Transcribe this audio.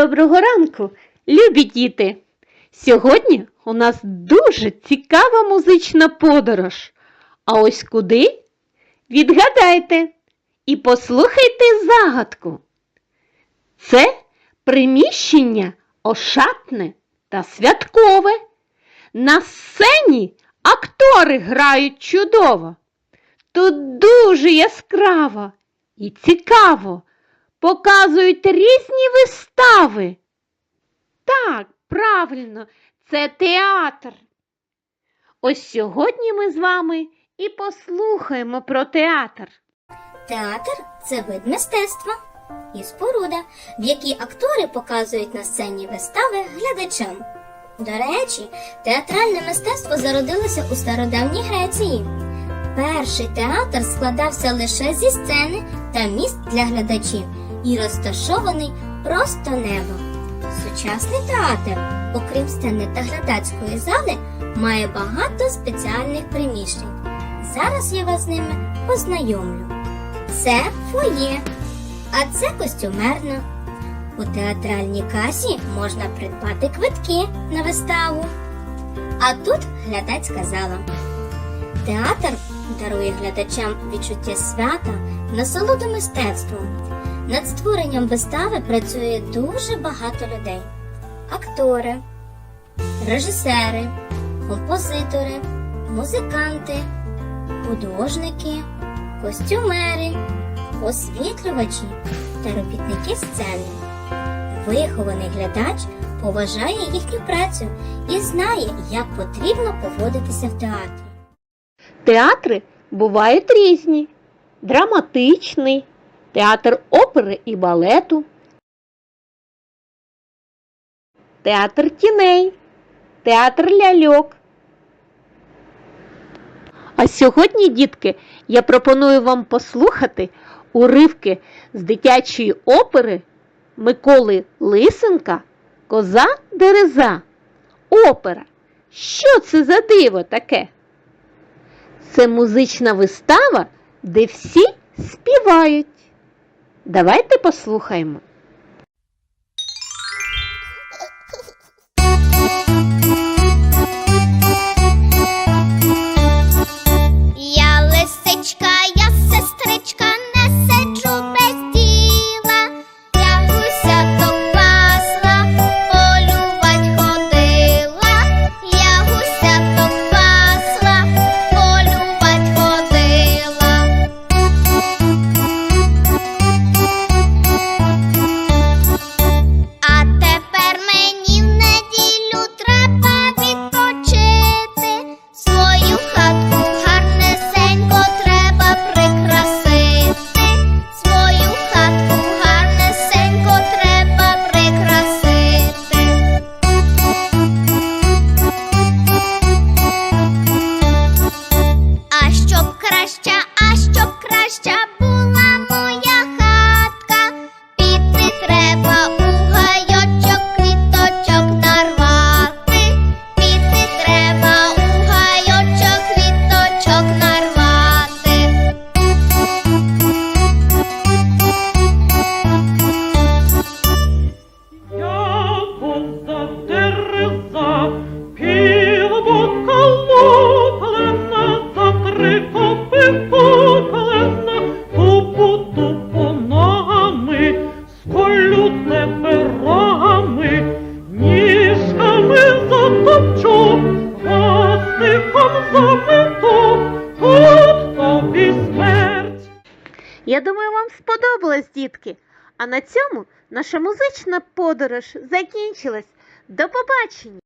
Доброго ранку, любі діти! Сьогодні у нас дуже цікава музична подорож. А ось куди? Відгадайте і послухайте загадку. Це приміщення ошатне та святкове. На сцені актори грають чудово. Тут дуже яскраво і цікаво показують різні вистави. Так, правильно, це театр. Ось сьогодні ми з вами і послухаємо про театр. Театр це вид мистецтва і споруда, в якій актори показують на сцені вистави глядачам. До речі, театральне мистецтво зародилося у стародавній Греції. Перший театр складався лише зі сцени та місць для глядачів і розташований просто небо. Сучасний театр, окрім сцени та глядацької зали, має багато спеціальних приміщень. Зараз я вас з ними познайомлю. Це фоє, а це костюмерна. У театральній касі можна придбати квитки на виставу. А тут глядацька зала. Театр дарує глядачам відчуття свята, насолоду мистецтвом. Над створенням вистави працює дуже багато людей: актори, режисери, композитори, музиканти, художники, костюмери, освітлювачі та робітники сцени. Вихований глядач поважає їхню працю і знає, як потрібно поводитися в театрі. Театри бувають різні: драматичний, театр опери і балету, театр тіней, театр ляльок. А сьогодні, дітки, я пропоную вам послухати уривки з дитячої опери Миколи Лисенка Коза Дереза. Опера. Що це за диво таке? Це музична вистава, де всі співають. Давайте послухаємо. Щоб краща була Я думаю, вам сподобалось, дітки. А на цьому наша музична подорож закінчилась. До побачення!